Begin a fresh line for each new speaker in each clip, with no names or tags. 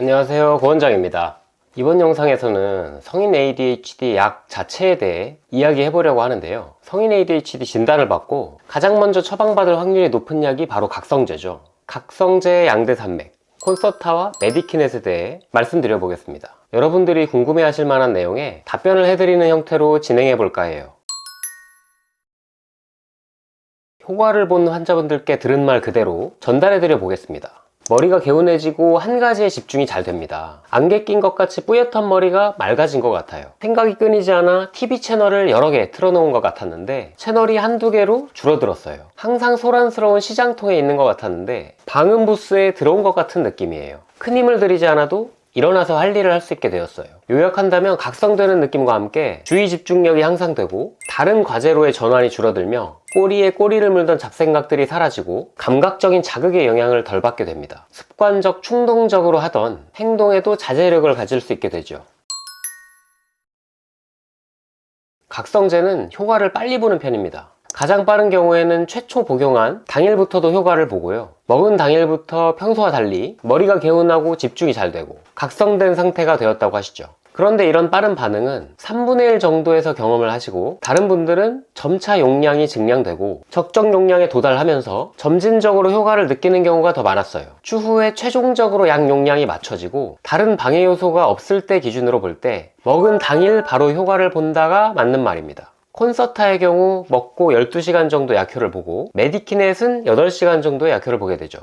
안녕하세요. 고원장입니다. 이번 영상에서는 성인 ADHD 약 자체에 대해 이야기해 보려고 하는데요. 성인 ADHD 진단을 받고 가장 먼저 처방받을 확률이 높은 약이 바로 각성제죠. 각성제의 양대 산맥 콘서타와 메디키넷에 대해 말씀드려 보겠습니다. 여러분들이 궁금해 하실 만한 내용에 답변을 해드리는 형태로 진행해 볼까 해요. 효과를 본 환자분들께 들은 말 그대로 전달해 드려 보겠습니다 머리가 개운해지고 한 가지에 집중이 잘 됩니다. 안개 낀 것 같이 뿌옇던 머리가 맑아진 것 같아요. 생각이 끊이지 않아 TV 채널을 여러 개 틀어놓은 것 같았는데 채널이 한두 개로 줄어들었어요. 항상 소란스러운 시장통에 있는 것 같았는데 방음 부스에 들어온 것 같은 느낌이에요. 큰 힘을 들이지 않아도 일어나서 할 일을 할 수 있게 되었어요. 요약한다면 각성되는 느낌과 함께 주의 집중력이 향상되고 다른 과제로의 전환이 줄어들며 꼬리에 꼬리를 물던 잡생각들이 사라지고 감각적인 자극의 영향을 덜 받게 됩니다. 습관적 충동적으로 하던 행동에도 자제력을 가질 수 있게 되죠. 각성제는 효과를 빨리 보는 편입니다. 가장 빠른 경우에는 최초 복용한 당일부터도 효과를 보고요. 먹은 당일부터 평소와 달리 머리가 개운하고 집중이 잘 되고 각성된 상태가 되었다고 하시죠. 그런데 이런 빠른 반응은 3분의 1 정도에서 경험을 하시고 다른 분들은 점차 용량이 증량되고 적정 용량에 도달하면서 점진적으로 효과를 느끼는 경우가 더 많았어요. 추후에 최종적으로 약 용량이 맞춰지고 다른 방해 요소가 없을 때 기준으로 볼 때 먹은 당일 바로 효과를 본다가 맞는 말입니다. 콘서타의 경우 먹고 12시간 정도 약효를 보고 메디키넷은 8시간 정도의 약효를 보게 되죠.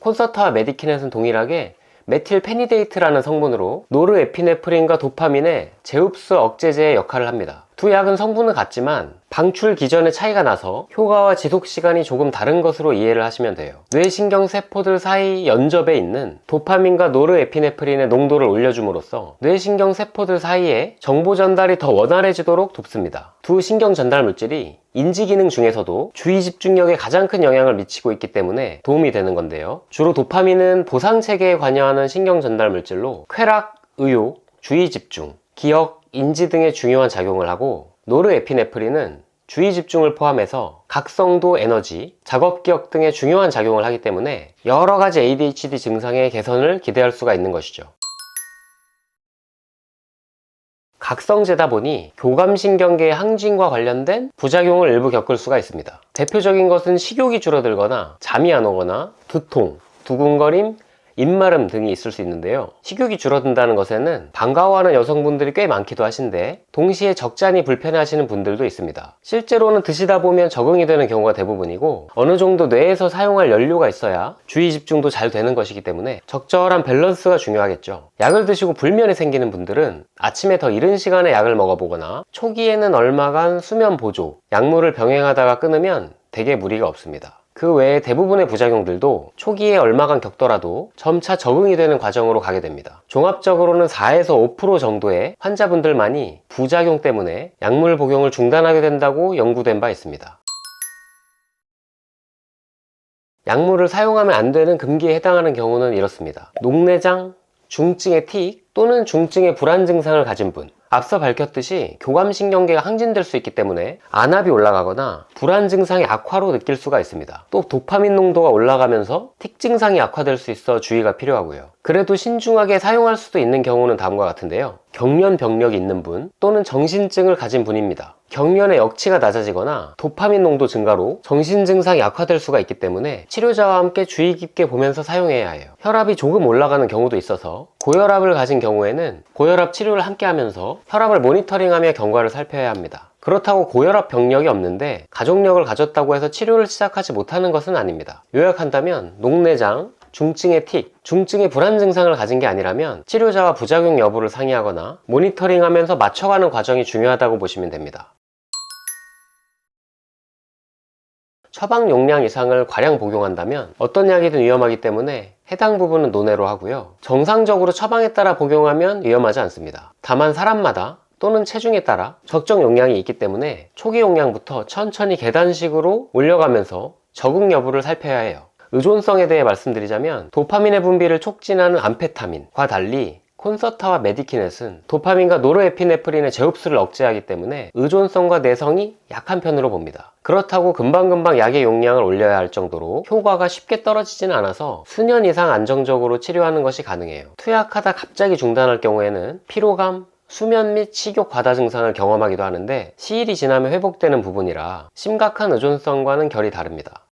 콘서타와 메디키넷은 동일하게 메틸페니데이트라는 성분으로 노르에피네프린과 도파민의 제흡수 억제제의 역할을 합니다. 두 약은 성분은 같지만 방출 기전의 차이가 나서 효과와 지속 시간이 조금 다른 것으로 이해를 하시면 돼요. 뇌신경 세포들 사이 연접에 있는 도파민과 노르에피네프린의 농도를 올려줌으로써 뇌신경 세포들 사이에 정보 전달이 더 원활해지도록 돕습니다. 두 신경 전달 물질이 인지 기능 중에서도 주의 집중력에 가장 큰 영향을 미치고 있기 때문에 도움이 되는 건데요. 주로 도파민은 보상 체계에 관여하는 신경 전달 물질로 쾌락, 의욕, 주의 집중, 기억, 인지 등의 중요한 작용을 하고 노르에피네프린은 주의 집중을 포함해서 각성도 에너지, 작업 기억 등의 중요한 작용을 하기 때문에 여러 가지 ADHD 증상의 개선을 기대할 수가 있는 것이죠. 각성제다 보니 교감신경계의 항진과 관련된 부작용을 일부 겪을 수가 있습니다. 대표적인 것은 식욕이 줄어들거나 잠이 안 오거나 두통, 두근거림, 입마름 등이 있을 수 있는데요. 식욕이 줄어든다는 것에는 반가워하는 여성분들이 꽤 많기도 하신데 동시에 적잖이 불편해하시는 분들도 있습니다. 실제로는 드시다 보면 적응이 되는 경우가 대부분이고 어느 정도 뇌에서 사용할 연료가 있어야 주의 집중도 잘 되는 것이기 때문에 적절한 밸런스가 중요하겠죠. 약을 드시고 불면이 생기는 분들은 아침에 더 이른 시간에 약을 먹어보거나 초기에는 얼마간 수면 보조, 약물을 병행하다가 끊으면 대개 무리가 없습니다. 그 외에 대부분의 부작용들도 초기에 얼마간 겪더라도 점차 적응이 되는 과정으로 가게 됩니다. 종합적으로는 4에서 5% 정도의 환자분들만이 부작용 때문에 약물 복용을 중단하게 된다고 연구된 바 있습니다. 약물을 사용하면 안 되는 금기에 해당하는 경우는 이렇습니다. 녹내장, 중증의 틱 또는 중증의 불안 증상을 가진 분, 앞서 밝혔듯이 교감신경계가 항진될 수 있기 때문에 안압이 올라가거나 불안 증상이 악화로 느낄 수가 있습니다. 또 도파민 농도가 올라가면서 틱 증상이 악화될 수 있어 주의가 필요하고요. 그래도 신중하게 사용할 수도 있는 경우는 다음과 같은데요. 경련 병력이 있는 분 또는 정신증을 가진 분입니다. 경련의 역치가 낮아지거나 도파민 농도 증가로 정신 증상이 악화될 수가 있기 때문에 치료자와 함께 주의 깊게 보면서 사용해야 해요. 혈압이 조금 올라가는 경우도 있어서 고혈압을 가진 경우에는 고혈압 치료를 함께 하면서 혈압을 모니터링하며 경과를 살펴야 합니다. 그렇다고 고혈압 병력이 없는데 가족력을 가졌다고 해서 치료를 시작하지 못하는 것은 아닙니다. 요약한다면 녹내장, 중증의 틱, 중증의 불안 증상을 가진 게 아니라면 치료자와 부작용 여부를 상의하거나 모니터링하면서 맞춰가는 과정이 중요하다고 보시면 됩니다. 처방 용량 이상을 과량 복용한다면 어떤 약이든 위험하기 때문에 해당 부분은 논외로 하고요. 정상적으로 처방에 따라 복용하면 위험하지 않습니다. 다만 사람마다 또는 체중에 따라 적정 용량이 있기 때문에 초기 용량부터 천천히 계단식으로 올려가면서 적응 여부를 살펴야 해요. 의존성에 대해 말씀드리자면 도파민의 분비를 촉진하는 암페타민과 달리 콘서타와 메디키넷은 도파민과 노르에피네프린의 재흡수를 억제하기 때문에 의존성과 내성이 약한 편으로 봅니다. 그렇다고 금방금방 약의 용량을 올려야 할 정도로 효과가 쉽게 떨어지진 않아서 수년 이상 안정적으로 치료하는 것이 가능해요. 투약하다 갑자기 중단할 경우에는 피로감, 수면 및 식욕 과다 증상을 경험하기도 하는데 시일이 지나면 회복되는 부분이라 심각한 의존성과는 결이 다릅니다.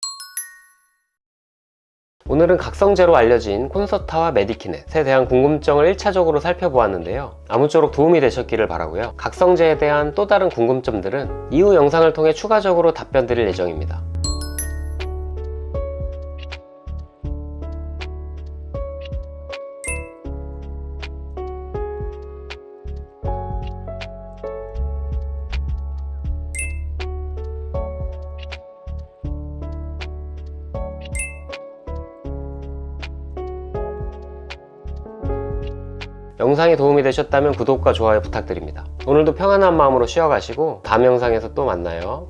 오늘은 각성제로 알려진 콘서타와 메디키넷에 대한 궁금증을 1차적으로 살펴보았는데요. 아무쪼록 도움이 되셨기를 바라고요. 각성제에 대한 또 다른 궁금점들은 이후 영상을 통해 추가적으로 답변 드릴 예정입니다. 영상이 도움이 되셨다면 구독과 좋아요 부탁드립니다. 오늘도 평안한 마음으로 쉬어가시고 다음 영상에서 또 만나요.